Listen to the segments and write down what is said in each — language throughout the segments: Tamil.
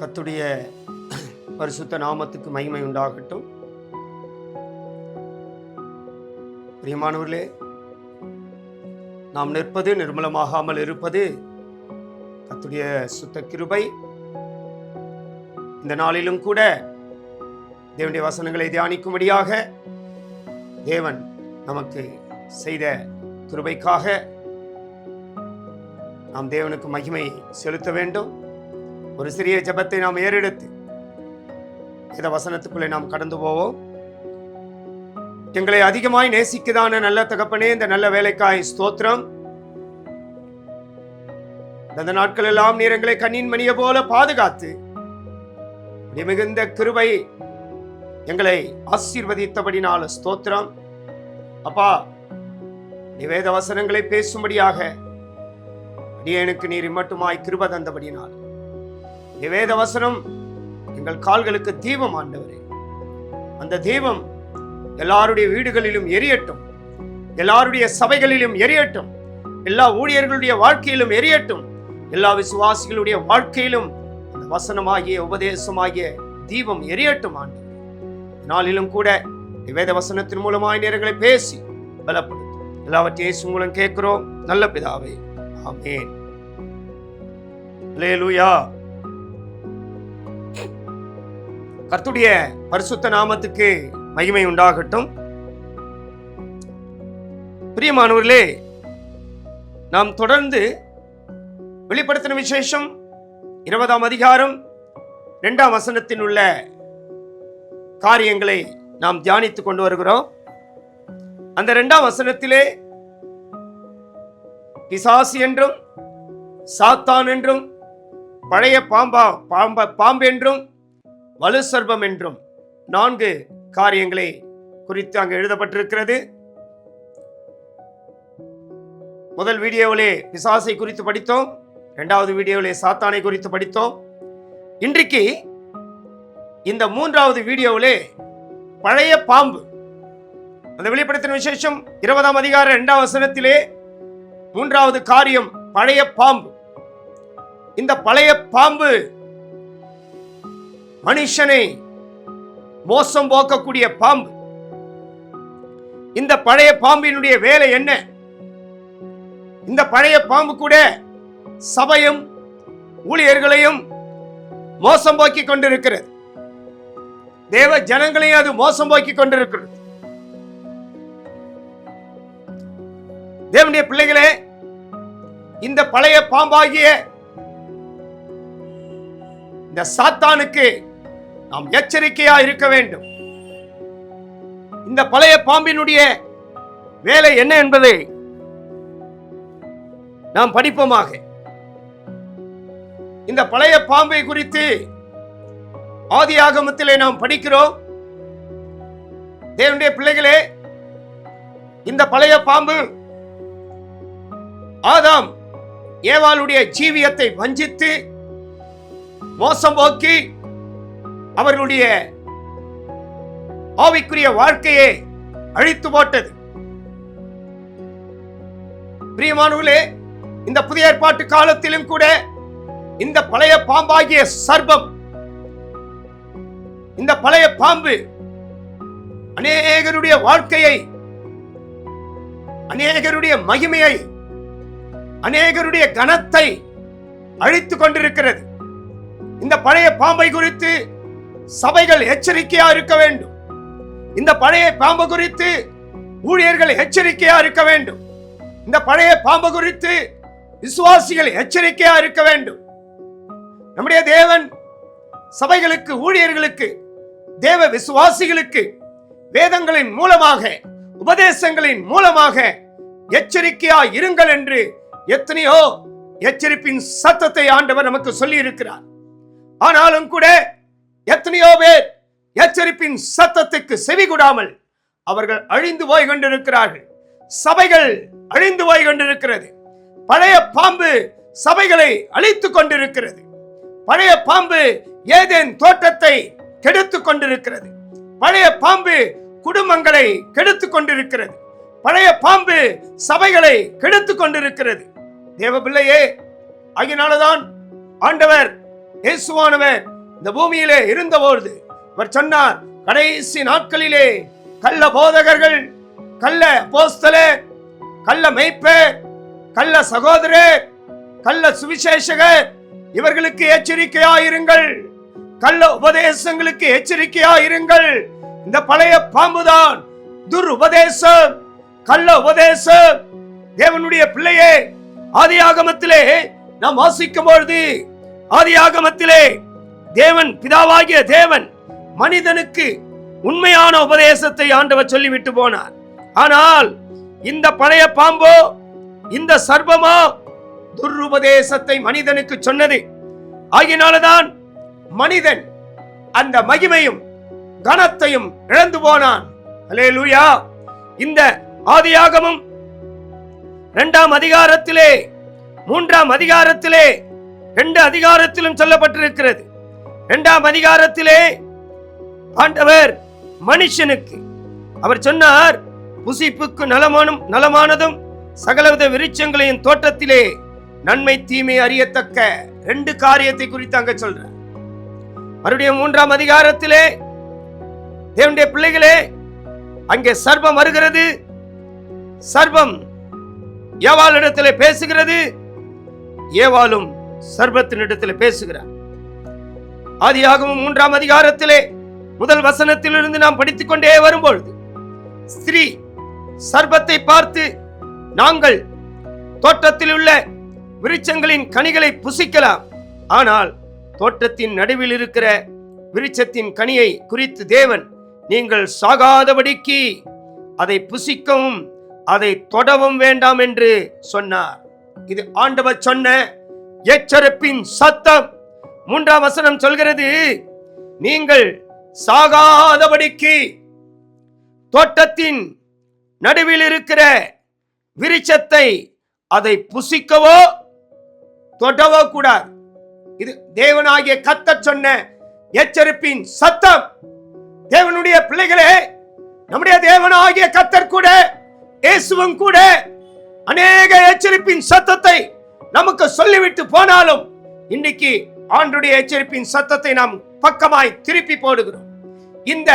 கத்துடைய பரிசுத்த நாமத்துக்கு மகிமை உண்டாகட்டும். பிரியமானவர்களே நாம் நிற்பது நிர்மலமாகாமல் இருப்பது கத்துடைய சுத்த கிருபை. இந்த நாளிலும் கூட தேவனுடைய வசனங்களை தியானிக்கும்படியாக தேவன் நமக்கு செய்த கிருபைக்காக நாம் தேவனுக்கு மகிமை செலுத்த வேண்டும். ஒரு சிறிய ஜெபத்தை நாம் ஏறெடுத்து இந்த வசனத்துக்குள்ளே நாம் கடந்து போவோம். எங்களை அதிகமாய் நேசிக்குதான நல்ல தகப்பனே இந்த நல்ல வேலைக்காய் ஸ்தோத்திரம். அந்த நாட்கள் எல்லாம் நீர் எங்களை கண்ணின் மணியை போல பாதுகாத்து மிகுந்த கிருபை எங்களை ஆசீர்வதித்தபடினால ஸ்தோத்திரம். அப்பா நிவேத வசனங்களை பேசும்படியாக அடியனுக்கு நீர் மட்டுமாய் கிருப தந்தபடினால். வேத வசனம் எங்கள் கால்களுக்கு தீபம் ஆண்டவரே. அந்த தீபம் எல்லாருடைய வீடுகளிலும் எரியட்டும். எல்லாருடைய சபைகளிலும் எரியட்டும். எல்லா ஊழியர்களுடைய வாழ்க்கையிலும் எரியட்டும். எல்லா விசுவாசிகளுடைய வாழ்க்கையிலும் அந்த வசனமாகிய உபதேசமாகிய தீபம் எரியட்டும் ஆண்டு நாளிலும் கூட நீ வேத வசனத்தின் மூலமாய் நேரங்களை பேசி பலப்படுத்தும். எல்லாவற்றையும் இயேசு மூலம் கேட்கிறோம். நல்ல பிதாவே. ஆமேன். லேலுயா கர்த்துடைய பரிசுத்த நாமத்துக்கு மகிமை உண்டாகட்டும். பிரியமானவர்களே நாம் தொடர்ந்து வெளிப்படுத்தின விசேஷம் இருபதாம் அதிகாரம் இரண்டாம் வசனத்தில் உள்ள காரியங்களை நாம் தியானித்துக் கொண்டு வருகிறோம். அந்த இரண்டாம் வசனத்திலே பிசாசு என்றும் சாத்தான் என்றும் பழைய பாம்பா பாம்ப பாம்பென்றும் வலு சர்பம் என்றும் நான்கு காரியங்களை குறித்து அங்கு எழுதப்பட்டிருக்கிறது. முதல் வீடியோவிலே பிசாசை குறித்து படித்தோம். இரண்டாவது வீடியோவிலே சாத்தானை குறித்து படித்தோம். இன்றைக்கு இந்த மூன்றாவது வீடியோவிலே பழைய பாம்பு. அந்த வெளிப்படுத்தின விசேஷம் இருபதாம் அதிகார இரண்டாம் வசனத்திலே மூன்றாவது காரியம் பழைய பாம்பு. இந்த பழைய பாம்பு மனுஷனை மோசம் போக்கக்கூடிய பாம்பு. இந்த பழைய பாம்பினுடைய வேலை என்ன? இந்த பழைய பாம்பு கூட சபையும் ஊழியர்களையும் மோசம் போக்கி கொண்டிருக்கிறது. தேவ ஜனங்களையும் அது மோசம் போக்கி கொண்டிருக்கிறது. தேவனுடைய பிள்ளைகளே இந்த பழைய பாம்பாகிய இந்த சாத்தானுக்கு நாம் எச்சரிக்கையா இருக்க வேண்டும். இந்த பழைய பாம்பினுடைய வேலை என்ன என்பதை நாம் படிப்போமாக. இந்த பழைய பாம்பை குறித்து ஆதி ஆகமத்திலே நாம் படிக்கிறோம். தேவனுடைய பிள்ளைகளே இந்த பழைய பாம்பு ஆதாம் ஏவாளுடைய ஜீவியத்தை வஞ்சித்து மோசம் போக்கி அவர்களுடைய ஆவிக்குரிய வாழ்க்கையை அழித்து போட்டது. பிரியமானவர்களே இந்த புதிய ஏற்பாட்டு காலத்திலும் கூட இந்த பழைய பாம்பாகிய சர்பம் இந்த பழைய பாம்பு அநேகருடைய வாழ்க்கையை அநேகருடைய மகிமையை அநேகருடைய கனத்தை அழித்துக் கொண்டிருக்கிறது. இந்த பழைய பாம்பை குறித்து சபைகள் எச்சரிக்கையா இருக்க வேண்டும். இந்த பழைய பாம்பு குறித்து ஊழியர்கள் எச்சரிக்கையா இருக்க வேண்டும். இந்த பழைய பாம்பு குறித்து விசுவாசிகள் எச்சரிக்கையா இருக்க வேண்டும். நம்முடைய தேவன் சபைகளுக்கு ஊழியர்களுக்கு தேவ விசுவாசிகளுக்கு வேதங்களின் மூலமாக உபதேசங்களின் மூலமாக எச்சரிக்கையா இருங்கள் என்று எத்தனையோ எச்சரிப்பின் சத்தத்தை ஆண்டவர் நமக்கு சொல்லி இருக்கிறார் ஆனாலும் கூட எத்தனையோ பேர் எச்சரிப்பின் சத்தத்துக்கு செவி கொடாமல் அவர்கள் அழிந்து போய் கொண்டிருக்கிறார்கள். சபைகள் அழிந்து போய் கொண்டிருக்கிறது. பழைய பாம்பு சபைகளை அழித்துக் கொண்டிருக்கிறது. பழைய பாம்பு ஏதேன் தோட்டத்தை கெடுத்துக் கொண்டிருக்கிறது. பழைய பாம்பு குடும்பங்களை கெடுத்துக் கொண்டிருக்கிறது. பழைய பாம்பு சபைகளை கெடுத்துக் கொண்டிருக்கிறது. தேவ பிள்ளையே அதனாலதான் ஆண்டவர் இயேசுவானவர் இந்த பூமியிலே இருந்தபோது அவர் சொன்னார் கடைசி நாட்களிலே கள்ள போதகர்கள் கள்ள போஸ்தலே கள்ள மெய்ப்பே கள்ள சகோதரர் கள்ள சுவிசேஷகர் இவர்களுக்கு எச்சரிக்கையாயிருங்கள். கள்ள உபதேசங்களுக்கு எச்சரிக்கையாயிருங்கள். இந்த பழைய பாம்புதான் துர் உபதேசம் கள்ள உபதேசம். தேவனுடைய பிள்ளையே ஆதி ஆகமத்திலே நாம் வாசிக்கும் பொழுது ஆதி ஆகமத்திலே தேவன் பிதாவாகிய தேவன் மனிதனுக்கு உண்மையான உபதேசத்தை ஆண்டவர் சொல்லிவிட்டு போனார். ஆனால் இந்த பழைய பாம்போ இந்த சர்வமோ துருபதேசத்தை மனிதனுக்கு சொன்னது. ஆகினால்தான் மனிதன் அந்த மகிமையும் கனத்தையும் இழந்து போனான். அலே லூயா இந்த ஆதியாகமும் இரண்டாம் அதிகாரத்திலே மூன்றாம் அதிகாரத்திலே ரெண்டு அதிகாரத்திலும் சொல்லப்பட்டிருக்கிறது. இரண்டாம் அதிகாரத்திலே ஆண்டவர் மனுஷனுக்கு அவர் சொன்னார் புசிப்புக்கு நலமானும் நலமானதும் சகலவித விருட்சங்களையும் தோட்டத்திலே நன்மை தீமை அறியத்தக்க ரெண்டு காரியத்தை குறித்து அங்க சொல்ற மறுபடியும் மூன்றாம் அதிகாரத்திலே தேவனுடைய பிள்ளைகளே அங்கே சர்பம் வருகிறது. சர்பம் ஏவாளிடத்தில் பேசுகிறது. ஏவாளும் சர்வத்தினிடத்தில் பேசுகிறார். ஆதியாகவும் மூன்றாம் அதிகாரத்திலே முதல் வசனத்திலிருந்து நாம் படித்துக் கொண்டே வரும்பொழுது ஸ்திரீ சர்பத்தை பார்த்து நாங்கள் தோட்டத்தில் உள்ள விருட்சங்களின் கனிகளை புசிக்கலாம். ஆனால் தோட்டத்தின் நடுவில் இருக்கிற விருட்சத்தின் கனியை குறித்து தேவன் நீங்கள் சாகாதபடிக்கு அதை புசிக்கவும் அதை தொடவும் வேண்டாம் என்று சொன்னார். இது ஆண்டவர் சொன்ன எச்சரிப்பின் சத்தம். மூன்றாம் வசனம் சொல்கிறது நீங்கள் சாகாதபடிக்கு தோட்டத்தின் நடுவில் இருக்கிற விருச்சத்தை அதை புசிக்கவோ தொடவோ கூடாது. இது தேவனாகிய கத்தர் சொன்ன எச்சரிப்பின் சத்தம். தேவனுடைய பிள்ளைகளே நம்முடைய தேவனாகிய கத்தர் கூட இயேசுவும் கூட அநேக எச்சரிப்பின் சத்தத்தை நமக்கு சொல்லிவிட்டு போனாலும் இன்னைக்கு ஆண்டுடைய எச்சரிப்பின் சத்தத்தை நாம் பக்கமாய் திருப்பி போடுகிறோம். இந்த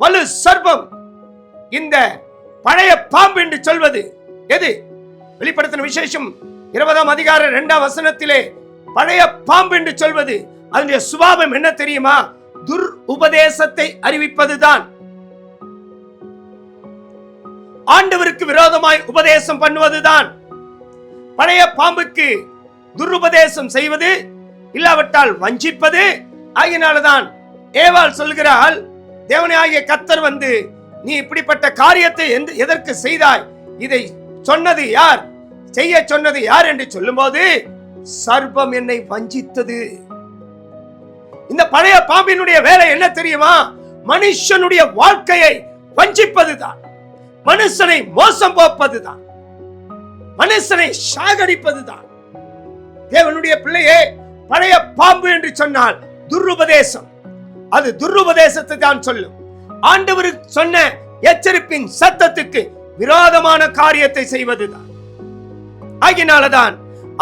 வலு சர்பம் இந்த பழைய பாம்பு என்று சொல்வது எது? வெளிப்படுத்தின விசேஷம் இருபதாம் அதிகார இரண்டாம் வசனத்திலே பழைய பாம்பு என்று சொல்வது அதனுடைய சுபாவம் என்ன தெரியுமா? துர் உபதேசத்தை அறிவிப்பதுதான். ஆண்டவருக்கு விரோதமாய் உபதேசம் பண்ணுவதுதான். பழைய பாம்புக்கு துருபதேசம் செய்வது இல்லாவிட்டால் வஞ்சிப்பது ஆகினால்தான் ஏவாள் சொல்கிறாள் தேவனே ஆகிய கத்தர் வந்து நீ இப்படிப்பட்ட காரியத்தை எந்த- எதற்கு செய்தாய்? இதை சொன்னது யார்? செய்ய சொன்னது யார்? என்று சொல்லும்போது சர்பம் என்னை வஞ்சித்தது. இந்த பழைய பாம்பினுடைய வேலை என்ன தெரியுமா? மனுஷனுடைய வாழ்க்கையை வஞ்சிப்பதுதான். மனுஷனை மோசம் போப்பதுதான். மனுஷனை சாகடிப்பதுதான். தேவனுடைய பிள்ளையே பழைய பாம்பு என்று சொன்னால் துருபதேசம் அது துருபதேசத்தை தான் சொல்லும். ஆண்டவருக்கு சொன்ன எச்சரிப்பின் சத்தத்துக்கு விரோதமான காரியத்தை செய்வதுதான். ஆகினாலதான்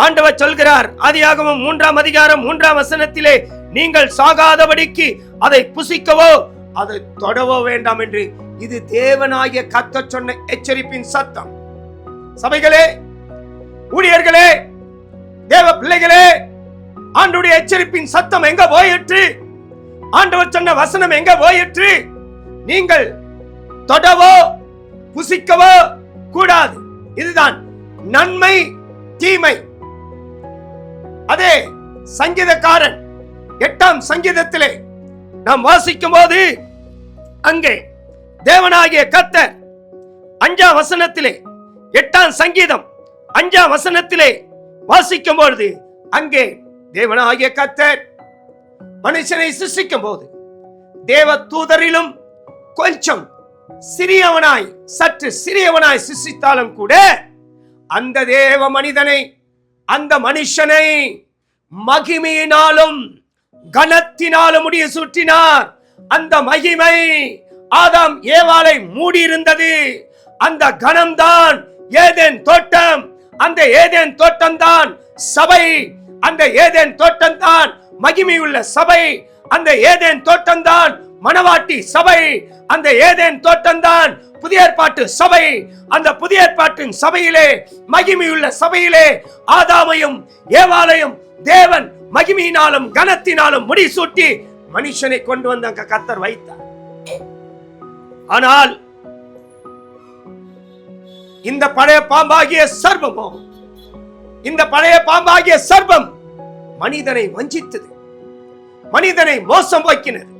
ஆண்டவர் சொல்கிறார் ஆதியாகமம் மூன்றாம் அதிகாரம் மூன்றாம் வசனத்திலே நீங்கள் சாகாதபடிக்கு அதை புசிக்கவோ அதை தொடவோ வேண்டாம் என்று இது தேவனாகிய கத்த சொன்ன எச்சரிப்பின் சத்தம். சபைகளே ஊழியர்களே தேவ பிள்ளைகளே ஆண்டுடைய எச்சரிப்பின் சத்தம் எங்க போயிற்று? ஆண்டவர் சொன்ன வசனம் எங்க போயிற்று? நீங்கள் தொடவோ புசிக்கவோ கூடாது. இதுதான் நன்மை தீமை. அதே சங்கீதக்காரன் எட்டாம் சங்கீதத்திலே நாம் வாசிக்கும் போது அங்கே தேவனாகிய கத்தர் அஞ்சாம் வசனத்திலே எட்டாம் சங்கீதம் அஞ்சாம் வசனத்திலே வாசிக்கும் பொழுது அங்கே தேவனாகிய கத்தர் மனுஷனை சிருஷ்டிக்கும் போது தேவ தூதரிலும் கொஞ்சம் சிறியவனாய் சற்று சிறியவனாய் சிருஷ்டித்தாலும் கூட அந்த தேவ மனிதனை அந்த மனுஷனை மகிமையினாலும் கனத்தினாலும் முடிய சுற்றினார். அந்த மகிமை ஆதாம் ஏவாளை மூடியிருந்தது. அந்த கணம்தான் ஏதேன் தோட்டம். அந்த ஏதேன் தோட்டம் தான் சபை அந்த ஏதேன் தோட்டம் தான் மகிமையுள்ள சபை. அந்த ஏதேன் தோட்டம்தான் மணவாட்டி சபை. அந்த ஏதேன் தோட்டம்தான் புதிய ஏற்பாட்டு சபை. அந்த புதிய ஏற்பாட்டின் சபையிலே மகிமையுள்ள சபையிலே ஆதாமையும் ஏவாலையும் தேவன் மகிமையினாலும் கனத்தினாலும் முடிசூட்டி மனுஷனை கொண்டு வந்து அங்க கத்தர் வைத்தார். ஆனால் இந்த பழைய பாம்பாகிய சர்வமோ இந்த பழைய பாம்பாகிய சர்வம் மனிதனை வஞ்சித்தது மனிதனை மோசம் போக்கினது.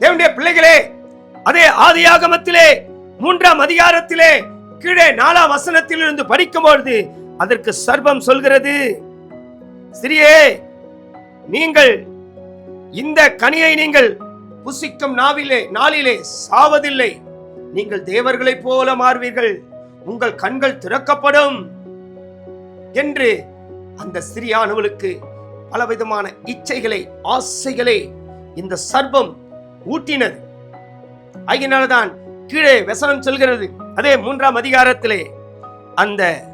தேவனுடைய பிள்ளைகளே அதே ஆதியாகமத்திலே மூன்றாம் அதிகாரத்திலே கீழே நாலாம் வசனத்தில் இருந்து படிக்கும்பொழுது அதற்கு சர்வம் சொல்கிறது. சிறியே நீங்கள் இந்த கனியை நீங்கள் புசிக்கும் நாவிலே நாளிலே சாவதில்லை. நீங்கள் தேவர்களைப் போல மாறுவீர்கள். உங்கள் கண்கள் திறக்கப்படும் என்று அந்த சிறியானவளுக்கு பலவிதமான இச்சைகளை ஆசைகளை இந்த சர்வம் ஊட்டினது. ஆகினால்தான் கீழே வசனம் சொல்கிறது. அதே மூன்றாம் அதிகாரத்திலே அந்த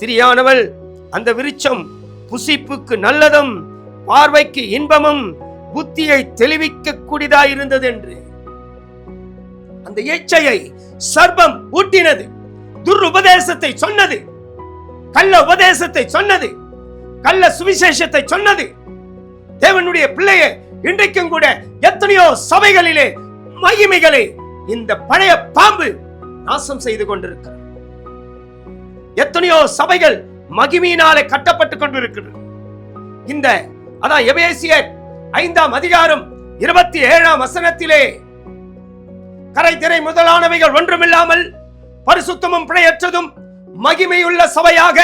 சிறியானவள் அந்த விருட்சம் புசிப்புக்கு நல்லதும் பார்வைக்கு இன்பமும் புத்தியை தெளிவிக்க கூடியதாயிருந்தது என்று. அந்த இச்சையை சர்வம் ஊட்டினது. துருபதேசத்தை சொன்னது. கள்ள உபதேசத்தை சொன்னது. கள்ள சுவிசேஷத்தை சொன்னது. தேவனுடைய பிள்ளையை இன்றைக்கும் கூட எத்தனையோ சபைகளிலே மகிமைகளை இந்த பழைய பாம்பு நாசம் செய்து கொண்டிருக்கிறது. எத்தனையோ சபைகள் மகிமையினாலே கட்டப்பட்டு கொண்டிருக்கிறது. இந்த அதான் எபேசியர் ஐந்தாம் அதிகாரம் இருபத்தி ஏழாம் வசனத்திலே கரை திரை முதலானவைகள் ஒன்றுமில்லாமல் பரிசுத்தமும் பிழையற்றதும் மகிமையுள்ள சபையாக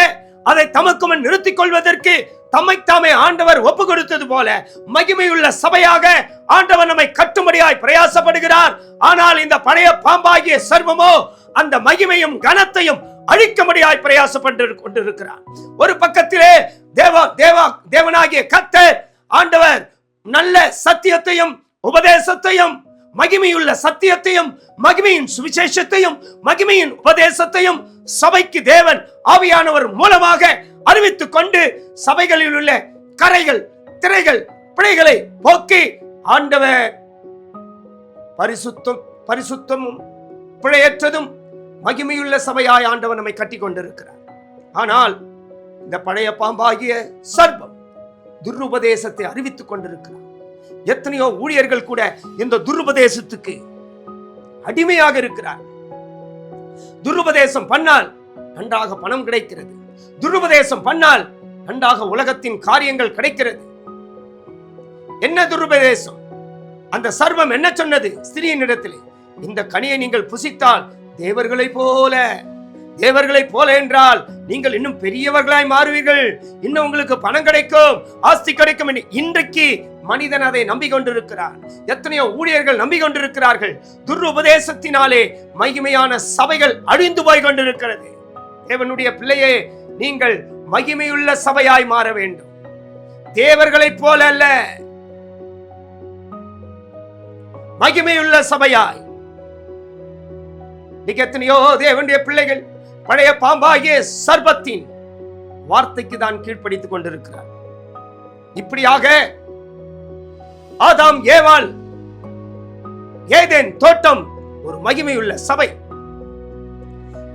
அதை தமக்கு முன் நிறுத்திக் கொள்வதற்கு தம்மை தாமே ஆண்டவர் ஒப்பு கொடுத்தது போல மகிமையுள்ள சபையாக ஆண்டவர் நம்மை கட்டுமடியாய் பிரயாசப்படுகிறார். ஆனால் இந்த பழைய பாம்பாகிய சர்வமோ அந்த மகிமையும் கனத்தையும் அழிக்கும்படியாய் பிரயாசப்பட்டு கொண்டிருக்கிறார். ஒரு பக்கத்திலே தேவ தேவா தேவனாகிய கத்தர் ஆண்டவர் நல்ல சத்தியத்தையும் உபதேசத்தையும் மகிமையுள்ள சத்தியத்தையும் மகிமையின் சுவிசேஷத்தையும் மகிமையின் உபதேசத்தையும் சபைக்கு தேவன் ஆவியானவர் மூலமாக அறிவித்துக் கொண்டு சபைகளில் உள்ள கரைகள் திரைகள் பிழைகளை போக்கி ஆண்டவர் பரிசுத்தம் பரிசுத்தமும் பிழையற்றதும் மகிமையுள்ள சபையாய் ஆண்டவர் நம்மை கட்டி கொண்டிருக்கிறார் ஆனால் இந்த பழைய பாம்பாகிய சர்பம் துருபதேசத்தை அறிவித்துக் கொண்டிருக்கிறார் எத்தனையோ ஊழியர்கள் கூட இந்த துருபதேசத்துக்கு அடிமையாக இருக்கிறார். துருபதேசம் பண்ணால் நன்றாக பணம் கிடைக்கிறது. துருபதேசம் பண்ணால் நன்றாக உலகத்தின் காரியங்கள் கிடைக்கிறது. என்ன துருபதேசம்? அந்த சர்வம் என்ன சொன்னது? ஸ்திரீனிடத்திலே இந்த கனியை நீங்கள் புசித்தால் தேவர்களை போல தேவர்களை போல என்றால் நீங்கள் இன்னும் பெரியவர்களாய் மாறுவீர்கள். இன்னும் உங்களுக்கு பணம் கிடைக்கும் ஆஸ்தி கிடைக்கும் இன்றைக்கு மனிதன் அதை நம்பிக்கொண்டிருக்கிறார். எத்தனையோ ஊழியர்கள் நம்பிக்கொண்டிருக்கிறார்கள். துருபதேசத்தினாலே மகிமையான சபைகள் அழிந்து போய் கொண்டிருக்கிறது தேவனுடைய பிள்ளையே நீங்கள் மகிமையுள்ள சபையாய் மாற வேண்டும். தேவர்களைப் போல அல்ல மகிமையுள்ள சபையாய். எத்தனையோ தேவனுடைய பிள்ளைகள் பழைய பாம்பாகிய சர்பத்தின் வார்த்தைக்கு தான் கீழ்ப்படித்துக் கொண்டிருக்கிறார். இப்படியாக ஆதாம் ஏவாள். ஏதேன் தோட்டம் ஒரு மகிமையுள்ள சபை.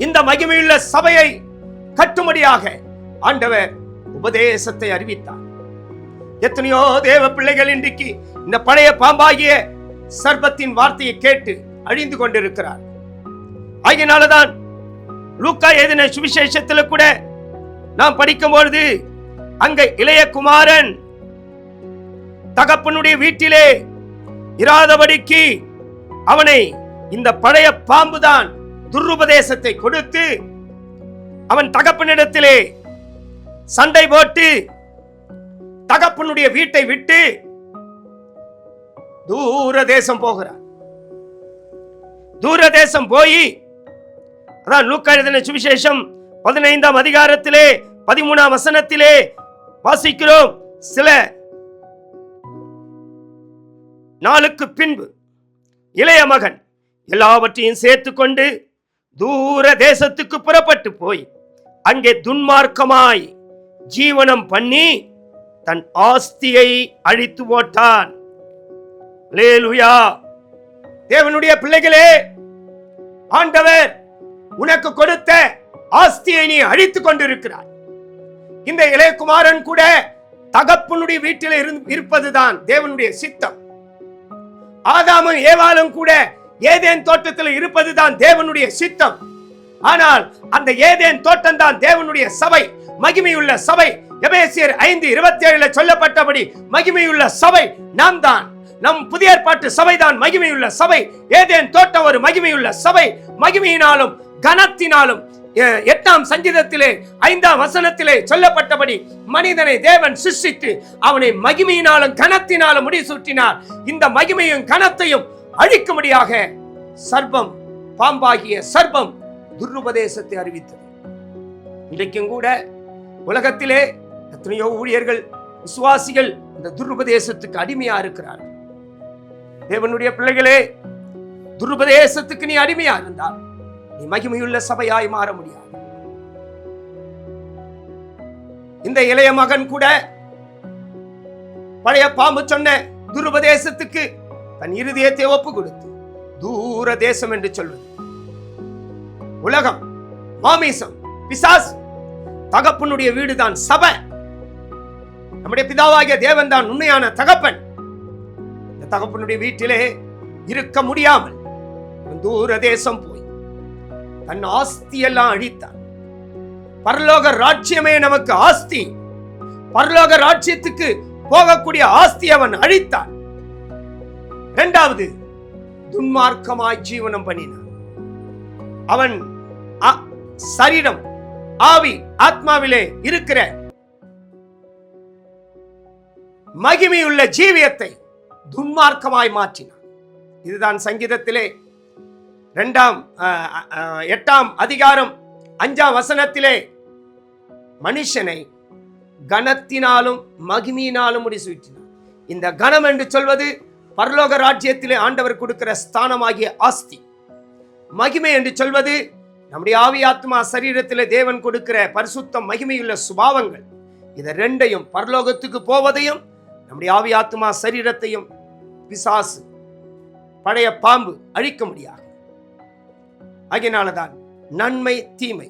இந்த மகிமையுள்ள சபையை கட்டுமடியாக ஆண்டவர் உபதேசத்தை அறிவித்தார். எத்தனையோ தேவ பிள்ளைகள் இன்றைக்கு இந்த பழைய பாம்பாகிய சர்பத்தின் வார்த்தையை கேட்டு அழிந்து கொண்டிருக்கிறார். ஆகியனாலதான் லூக்கா எழுதின சுவிசேஷத்துல கூட நாம் படிக்கும் பொழுது அங்க இளைய குமாரன் தகப்பனுடைய வீட்டிலே இராதபடிக்கு அவனை இந்த பழைய பாம்புதான் துருபதேசத்தை கொடுத்து அவன் தகப்பனிடத்திலே சண்டை போட்டு தகப்பனுடைய வீட்டை விட்டு தூர தேசம் போகிறான் தூர தேசம் போய் அதான் லூக்கா எழுதின சுவிசேஷம் பதினைந்தாம் அதிகாரத்திலே பதிமூணாம் வசனத்திலே வாசிக்கிறோம். சில நாளுக்கு பின்பு இளைய மகன் எல்லாவற்றையும் சேர்த்துக்கொண்டு தூர தேசத்துக்கு புறப்பட்டு போய் அங்கே துன்மார்க்கமாய் ஜீவனம் பண்ணி தன் ஆஸ்தியை அழித்து போட்டான். லேலுயா தேவனுடைய பிள்ளைகளே ஆண்டவர் உனக்கு கொடுத்த ஆஸ்தியை நீ அழித்துக் கொண்டிருக்கிறாய். இந்த இளையகுமாரன் கூட தகப்பனுடைய வீட்டில் இருந்து இருப்பதுதான் தேவனுடைய சித்தம். ஆதாமும் ஏவாளும் கூட ஏதேன் தோட்டத்தில் இருப்பதுதான் தேவனுடைய சித்தம். ஆனால் அந்த ஏதேன் தோட்டம் தான் தேவனுடைய சபை. மகிமையுள்ள சபை. எபேசியர் ஐந்து இருபத்தி ஏழுல சொல்லப்பட்டபடி மகிமையுள்ள சபை நாம் தான் நம் புதிய ஏற்பாட்டு சபைதான் மகிமையுள்ள சபை. ஏதேன் தோட்டம் ஒரு மகிமையுள்ள சபை. மகிமையினாலும் கனத்தினாலும் எட்டாம் சங்கீதத்திலே ஐந்தாம் வசனத்திலே சொல்லப்பட்டபடி மனிதனை தேவன் சிருஷ்டித்து அவனை மகிமையினாலும் கனத்தினாலும் முடிசூட்டினார். இந்த மகிமையும் கனத்தையும் அழிக்கும்படியாக சர்ப்பம் பாம்பாகிய சர்ப்பம் துர்பதேசத்தை அறிவித்தது. இன்றைக்கும் கூட உலகத்திலே எத்தனையோ ஊழியர்கள் விசுவாசிகள் இந்த துர்பதேசத்துக்கு அடிமையா இருக்கிறார்கள். தேவனுடைய பிள்ளைகளே துர்பதேசத்துக்கு நீ அடிமையா இருந்தால் நீ மகிமையுள்ள சபையாய் மாற முடியாது. இந்த இளைய மகன் கூட பழைய பாம்பு சொன்ன துருபதேசத்துக்கு தன் இருதயத்தை ஒப்பு கொடுத்து தூர தேசம் என்று சொல்வது. உலகம் மாமிசம் பிசாஸ் தகப்பனுடைய வீடுதான் சபை. நம்முடைய பிதாவாகிய தேவன் தான் உண்மையான தகப்பன். இந்த தகப்பனுடைய வீட்டிலே இருக்க முடியாமல் தூர தேசம் போய் தன் ஆஸ்தி எல்லாம் அழித்தான். பரலோக ராஜ்யமே நமக்கு ஆஸ்தி. பரலோக ராஜ்யத்துக்கு போகக்கூடிய ஆஸ்தி அவன் அழித்தான். இரண்டாவது துன்மார்க்கமாய் ஜீவனம் பண்ணினான். அவன் அ- சரீரம் ஆவி ஆத்மாவிலே இருக்கிற மகிமையுள்ள ஜீவியத்தை துன்மார்க்கமாய் மாற்றினான். இதுதான் சங்கீதத்திலே ரெண்டாம் எட்டாம் அதிகாரம் அஞ்சாம் வசனத்திலே மனுஷனை கனத்தினாலும் மகிமையினாலும் முடிசூட்டினார். இந்த கணம் என்று சொல்வது பரலோக ராஜ்யத்திலே ஆண்டவர் கொடுக்கிற ஸ்தானமாகிய ஆஸ்தி. மகிமை என்று சொல்வது நம்முடைய ஆவி ஆத்மா தேவன் கொடுக்கிற பரிசுத்தம் மகிமையுள்ள சுபாவங்கள். இதை ரெண்டையும் பரலோகத்துக்கு போவதையும் நம்முடைய ஆவி ஆத்மா சரீரத்தையும் பிசாசு பழைய பாம்பு அழிக்க முடியாது. ஆகினாலதான் நன்மை தீமை.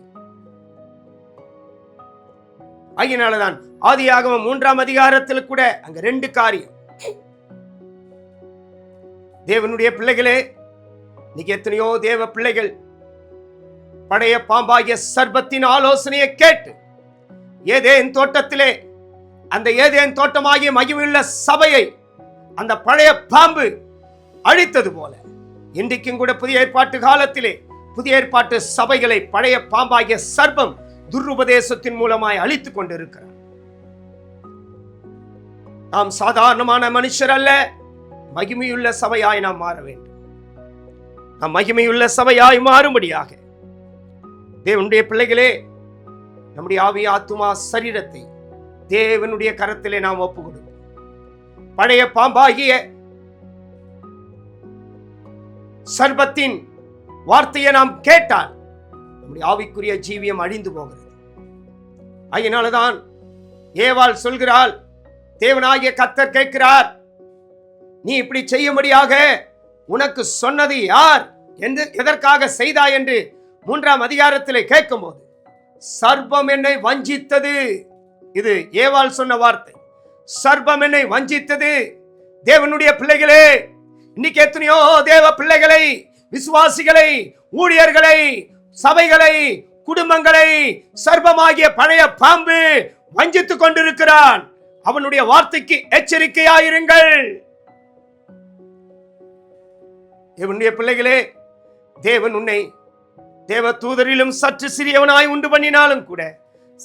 ஆகினாலதான் ஆதியாகவும் மூன்றாம் அதிகாரத்தில் கூட அங்க ரெண்டு காரியம். தேவனுடைய பிள்ளைகளே இன்னைக்கு எத்தனையோ தேவ பிள்ளைகள் பழைய பாம்பாகிய சர்பத்தின் ஆலோசனையை கேட்டு ஏதேன் தோட்டத்திலே அந்த ஏதேன் தோட்டமாகிய மகிமையுள்ள சபையை அந்த பழைய பாம்பு அழித்தது போல. இன்றைக்கும் கூட புதிய ஏற்பாட்டு காலத்திலே புதிய ஏற்பாட்டு சபைகளை பழைய பாம்பாகிய சர்ப்பம் துர்ருபதேசத்தின் மூலமாய் அழித்துக் கொண்டிருக்கிறார். நாம் சாதாரணமான மனுஷர் அல்ல மகிமையுள்ள சபையாய் நாம் மாற வேண்டும். நாம் மகிமையுள்ள சபையாய் மாறும்படியாக தேவனுடைய பிள்ளைகளே நம்முடைய ஆவி ஆத்துமா சரீரத்தை தேவனுடைய கரத்திலே நாம் ஒப்பு கொடுப்போம் பழைய பாம்பாகிய சர்பத்தின் வார்த்தையை நாம் கேட்டால் நம்முடைய ஆவிக்குரிய ஜீவியம் அழிந்து போகிறது. அதனாலதான் ஏவாள் சொல்கிறாள் தேவனாகிய கத்தர் கேட்கிறார் நீ இப்படி செய்யும்படியாக உனக்கு சொன்னது யார்? என்று எதற்காக செய்தாய் என்று மூன்றாம் அதிகாரத்திலே கேட்கும்போது சர்பம் என்னை வஞ்சித்தது. இது ஏவாள் சொன்ன வார்த்தை. சர்பம் என்னை வஞ்சித்தது தேவனுடைய பிள்ளைகளே இன்னைக்கு எத்தனையோ தேவ பிள்ளைகளை விசுவாசிகளை ஊழியர்களை சபைகளை குடும்பங்களை சர்வமாகிய பழைய பாம்பு வஞ்சித்துக் கொண்டிருக்கிறான். அவனுடைய வார்த்தைக்கு எச்சரிக்கையாயிருங்கள். இவனுடைய பிள்ளைகளே தேவன் உன்னை தேவ தூதரிலும் சற்று சிறியவனாய் உண்டு பண்ணினாலும் கூட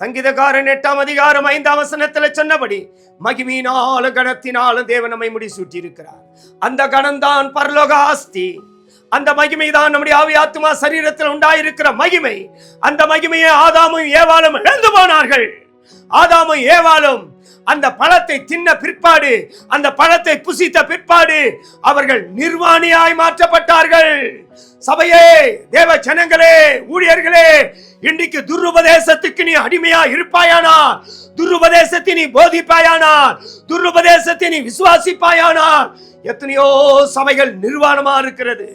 சங்கீதக்காரன் எட்டாம் அதிகாரம் ஐந்தாம் வசனத்துல சொன்னபடி மகிமையினாலும் கணத்தினாலும் தேவன் நம்மை முடிசூட்டி இருக்கிறார் அந்த கணம்தான் பரலோக ஆஸ்தி. அந்த மகிமை தான் நம்முடைய ஆவி ஆத்மா சரீரத்தில் உண்டாயிருக்கிற மகிமை. அந்த மகிமையை ஆதாமும் ஏவாளும் இழந்து போனார்கள். ஆதாமும் ஏவாளும் அந்த பழத்தை தின்ன பிற்பாடு அந்த பழத்தை புசித்த பிற்பாடு அவர்கள் நிர்வாணியாய் மாற்றப்பட்டார்கள். சபையே தேவ ஜனங்களே ஊழியர்களே இன்றைக்கு துருபதேசத்துக்கு நீ அடிமையா இருப்பாயானா? துருபதேசத்தை நீ போதிப்பாயானா? துருபதேசத்தை நீ விசுவாசிப்பாயானா? எத்தனையோ சபைகள் நிர்வாணமா இருக்கிறது.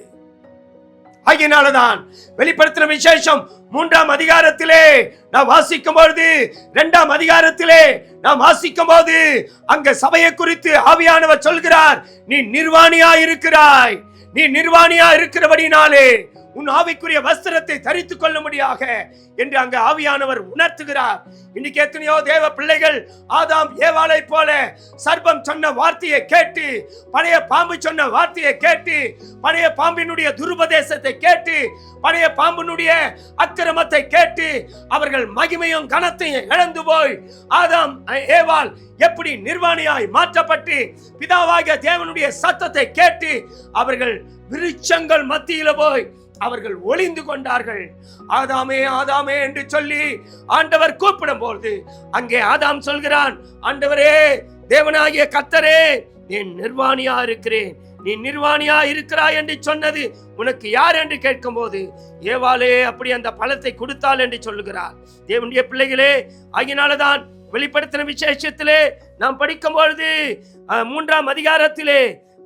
ஆகியனாலதான் வெளிப்படுத்தின விசேஷம் மூன்றாம் அதிகாரத்திலே நான் வாசிக்கும் பொழுது இரண்டாம் அதிகாரத்திலே நாம் வாசிக்கும் போது அங்க சபையை குறித்து ஆவியானவர் சொல்கிறார் நீ நிர்வாணியா இருக்கிறாய் நீ நிர்வாணியா இருக்கிறபடினாலே உன் ஆவிக்குரிய வஸ்திரத்தை தரித்துக் முடியாக என்று அங்கு ஆவியானவர் உணர்த்துகிறார். இன்னைக்கு எத்தனையோ தேவ பிள்ளைகள் ஆதாம் ஏவாளை போல சர்ப்பம் சொன்ன வார்த்தையை கேட்டு பழைய பாம்பு சொன்ன வார்த்தையை கேட்டு பழைய பாம்பினுடைய துருபதேசத்தை கேட்டு பழைய பாம்பினுடைய அக்கிரமத்தை கேட்டு அவர்கள் மகிமையும் கனத்தையும் இழந்து போய் ஆதாம் ஏவாள் எப்படி நிர்வாணியாய் மாற்றப்பட்டு பிதாவாகிய தேவனுடைய சத்தத்தை கேட்டு அவர்கள் விருட்சங்கள் மத்தியில போய் அவர்கள் ஒளிந்து கொண்டார்கள். ஆதாமே ஆதாமே என்று சொல்லி ஆண்டவர் கூப்பிடும் போது அங்கே ஆதாம் சொல்கிறான் ஆண்டவரே தேவனாகிய கத்தரே நீ நிர்வாணியா இருக்கிறேன். நீ நிர்வாணியா இருக்கிறாய் என்று சொன்னது உனக்கு யார் என்று கேட்கும்போது ஏவாளே அப்படி அந்த பழத்தை கொடுத்தாள் என்று சொல்லுகிறார். தேவனுடைய பிள்ளைகளே ஆகினாலதான் வெளிப்படுத்தின விசேஷத்திலே நாம் படிக்கும் பொழுது மூன்றாம் அதிகாரத்திலே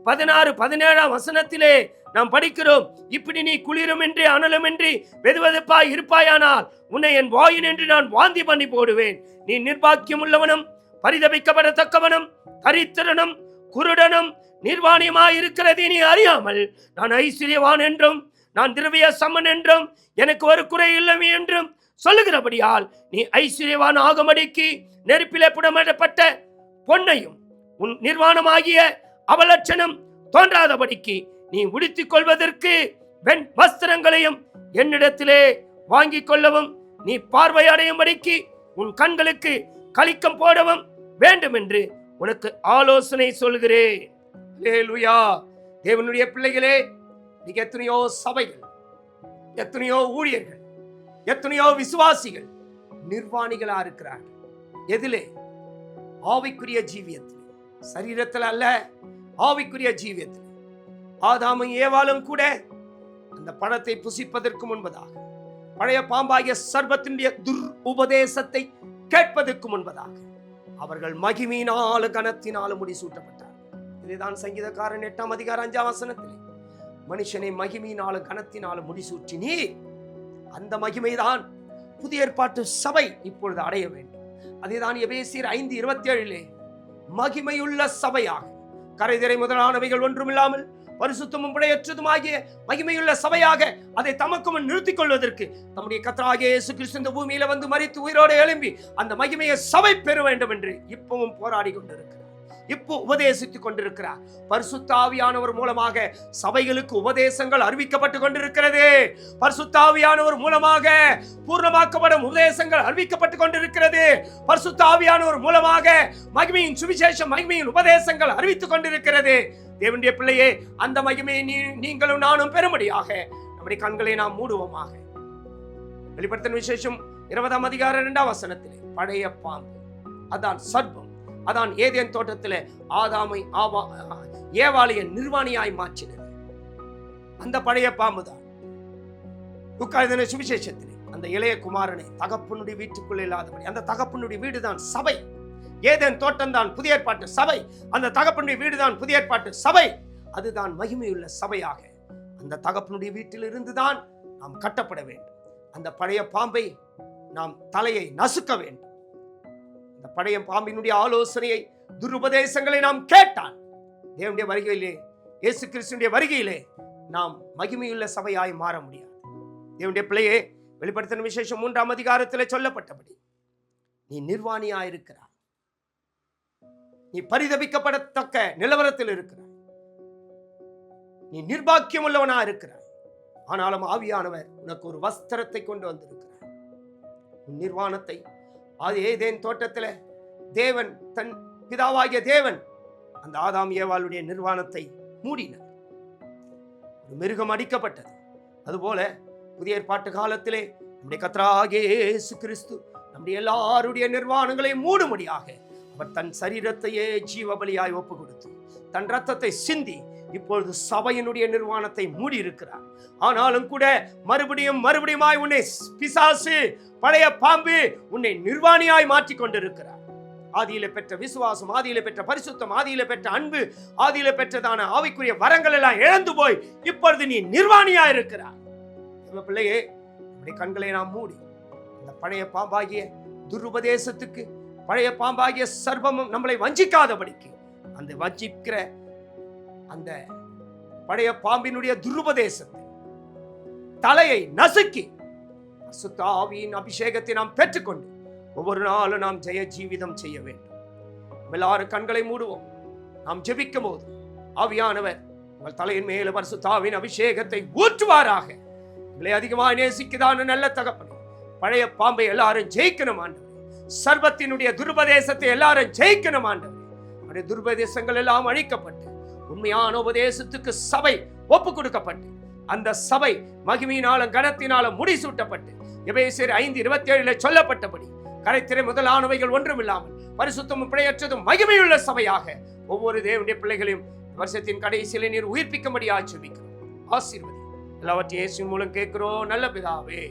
பதினாறு பதினேழாம் வசனத்திலே நாம் படிக்கிறோம். இப்படி நீ குளிருமின்றி அனலுமின்றி வெதுவெதுப்பாய் இருப்பாயானால் உன்னை என் வாயின் என்று நான் வாந்தி பண்ணி போடுவேன். நீ நிர்பாக்கியம் உள்ளவனும் பரிதபிக்கப்படத்தக்கவனும் தரித்திரனும் குருடனும் நிர்வாணியமாய் இருக்கிறதை நீ அறியாமல் நான் ஐஸ்வர்யவான் என்றும் நான் திரவிய சம்மன் என்றும் எனக்கு ஒரு குறை இல்லை என்றும் சொல்லுகிறபடியால் நீ ஐஸ்வர்யவான் ஆகும்படிக்கு நெருப்பிலே புடமிடப்பட்ட பொன்னையும் உன் நிர்வாணமாகிய அவலட்சணம் தோன்றாதபடிக்கு நீ உடுத்திக் கொள்வதற்கு வெண் வஸ்திரங்களையும் என்னிடத்திலே வாங்கிக் கொள்ளவும் நீ பார்வையடையும்படிக்கு உன் கண்களுக்கு கலிக்கம் போடவும் வேண்டும் என்று உனக்கு ஆலோசனை சொல்கிறேன். தேவனுடைய பிள்ளைகளே நீங்க எத்தனையோ சபைகள் எத்தனையோ ஊழியர்கள் எத்தனையோ விசுவாசிகள் நிர்வாணிகளா இருக்கிறார்கள் எதிலே ஆவிக்குரிய ஜீவியத்தில் சரீரத்தில் அல்ல ஆவிக்குரிய ஜீவியத்தில். ஆதாமும் ஏவாலும் கூட அந்த பழத்தை புசிப்பதற்கு முன்பதாக பழைய பாம்பாகிய சர்வத்தினுடைய துர் உபதேசத்தை கேட்பதற்கு முன்பதாக அவர்கள் மகிமையினாலும் கனத்தினாலும் முடிசூட்டப்பட்டார் இதுதான் சங்கீதக்காரன் எட்டாம் அதிகாரம் அஞ்சாம் வசனத்தில். மனுஷனை மகிமையினாலும் கனத்தினாலும் முடிசூட்டி நீ அந்த மகிமைதான் புதிய ஏற்பாட்டு சபை இப்பொழுது அடைய வேண்டும். அதேதான் எபேசியர் ஐந்து இருபத்தி ஏழிலே மகிமையுள்ள சபையாக. கரைதிரை முதலானவைகள் ஒன்றுமில்லாமல் பரிசுத்தமும் பிழையற்றதுமாகிய மகிமையுள்ள சபையாக அதை தமக்கு முன் நிறுத்திக் கொள்வதற்கு நம்முடைய கத்தராகிய இயேசு கிறிஸ்து இந்த பூமியில வந்து மறித்து உயிரோடு எழும்பி அந்த மகிமையை சபை பெற வேண்டும் என்று இப்பவும் போராடி கொண்டிருக்கிறார். இப்போ உபதேசித்துக் கொண்டிருக்கிறார். பரிசுத்தாவியானவர் மூலமாக சபைகளுக்கு உபதேசங்கள் அறிவிக்கப்பட்டு கொண்டிருக்கிறது. பரிசுத்தாவியானவர் மூலமாக பூர்ணமாக்கப்படும் உபதேசங்கள் அறிவிக்கப்பட்டு கொண்டிருக்கிறது. பரிசுத்தாவியானவர் மூலமாக மகிமையின் சுவிசேஷம் மகிமையின் உபதேசங்கள் அறிவித்துக் கொண்டிருக்கிறது. தேவனுடைய பிள்ளையே அந்த மகிமையை நீ நீங்களும் நானும் பெறும்படியாக. நம்முடைய கண்களை நாம் மூடுவோமாக. வெளிப்படுத்தின விசேஷம் இருபதாம் அதிகார இரண்டாம் வசனத்திலே பழைய பாம்பு அதான் சர்ப்பம் அதான் ஏதேன் தோட்டத்தில் ஆதாமை ஆவா ஏவாளிய நிர்வாணியாய் மாற்றினது. அந்த பழைய பாம்பு தான். துக்காயுதன சுவிசேஷத்திலே அந்த இளைய குமாரனை தகப்பனுடைய வீட்டுக்குள்ளே இல்லாதபடி அந்த தகப்பனுடைய வீடுதான் சபை. ஏதேன் தோட்டம் தான் புதிய ஏற்பாட்டு சபை. அந்த தகப்பனுடைய வீடுதான் புதிய ஏற்பாட்டு சபை. அதுதான் மகிமையுள்ள சபையாக. அந்த தகப்பனுடைய வீட்டிலிருந்து தான் நாம் கட்டப்பட வேண்டும். அந்த பழைய பாம்பை நாம் தலையை நசுக்க வேண்டும். அந்த பழைய பாம்பினுடைய ஆலோசனையை துருபதேசங்களை நாம் கேட்டால் தேவனுடைய வருகையிலே இயேசு கிறிஸ்துடைய வருகையிலே நாம் மகிமையுள்ள சபையாய் மாற முடியாது. தேவனுடைய பிள்ளையே வெளிப்படுத்தின விசேஷம் மூன்றாம் அதிகாரத்தில் சொல்லப்பட்டபடி நீ நிர்வாணியாயிருக்கிறாய். நீ பரிதபிக்கப்படத்தக்க நிலவரத்தில் இருக்கிறாய். நீ நிர்பாக்கியம் உள்ளவனா இருக்கிறாய். ஆனாலும் ஆவியானவர் உனக்கு ஒரு வஸ்திரத்தை கொண்டு வந்திருக்கிறார். உன் நிர்வாணத்தை அது ஏதேன் தோட்டத்தில் தேவன் தன் பிதாவாகிய தேவன் அந்த ஆதாம் ஏவாளுடைய நிர்வாணத்தை மூடினார். ஒரு மிருகம் அடிக்கப்பட்டது. அதுபோல புதிய ஏற்பாட்டு காலத்திலே நம்முடைய கத்ராகே இயேசு கிறிஸ்து நம்முடைய எல்லாருடைய நிர்வாணங்களை மூடும்படியாக அவர் தன் சரீரத்தையே ஜீவ பலியாய் ஒப்பு கொடுத்து தன் ரத்தத்தை சிந்தி இப்பொழுது சபையினுடைய நிர்வாணத்தை மூடி இருக்கிறார் ஆனாலும் கூட மறுபடியும் மறுபடியுமாய் உன்னை பிசாசு பழைய பாம்பு உன்னை நிர்வாணியாய் மாற்றி கொண்டிருக்கிறார் ஆதியில பெற்ற விசுவாசம் ஆதியில பெற்ற பரிசுத்தம் ஆதியில பெற்ற அன்பு ஆதியில பெற்றதான ஆவிக்குரிய வரங்கள் எல்லாம் இழந்து போய் இப்பொழுது நீ நிர்வாணியா இருக்கிறார் பிள்ளையே நம்முடைய கண்களை நாம் மூடி இந்த பழைய பாம்பாகிய துருபதேசத்துக்கு பழைய பாம்பாகிய சர்வமும் நம்மளை வஞ்சிக்காதபடிக்கு அந்த வஞ்சிக்கிற அந்த பழைய பாம்பினுடைய துருபதேசத்தை தலையை நசுக்கி அசுத்தாவியின் அபிஷேகத்தை நாம் பெற்றுக்கொண்டு ஒவ்வொரு நாளும் நாம் ஜெய ஜீவிதம் செய்ய வேண்டும். நம்ம எல்லாரும் கண்களை மூடுவோம். நாம் ஜெபிக்கும் போது ஆவியானவர் உங்கள் தலையின் மேல பரிசுத்தாவின் அபிஷேகத்தை ஊற்றுவாராக. உங்களை அதிகமாக நேசிக்குதான நல்ல தகப்பன். பழைய பாம்பை எல்லாரும் ஜெயிக்கணும் ஆண்டு சர்வத்தினுடைய துருபதேசத்தை எல்லாரும் ஜெயிக்கணும் ஆண்டவரே. அவருடைய துருபதேசங்கள் எல்லாம் அழிக்கப்பட்டு உண்மையான உபதேசத்துக்கு சபை ஒப்பு கொடுக்கப்பட்டு அந்த சபை மகிமையினாலும் கனத்தினாலும் முடிசூட்டப்பட்டு எபேசியர் ஐந்து இருபத்தி ஏழுல சொல்லப்பட்டபடி கரைத்திரை முதலானவைகள் ஒன்றுமில்லாமல் பரிசுத்தமும் பிழையற்றதும் மகிமையுள்ள சபையாக ஒவ்வொரு தேவனுடைய பிள்ளைகளையும் வருஷத்தின் கடைசியில் நீர் உயிர்ப்பிக்கும்படி ஆச்சரிக்கிறோம் ஆசீர்வதி எல்லாவற்றையும் இயேசுவின் மூலம் கேட்கிறோம் நல்ல பிதாவே.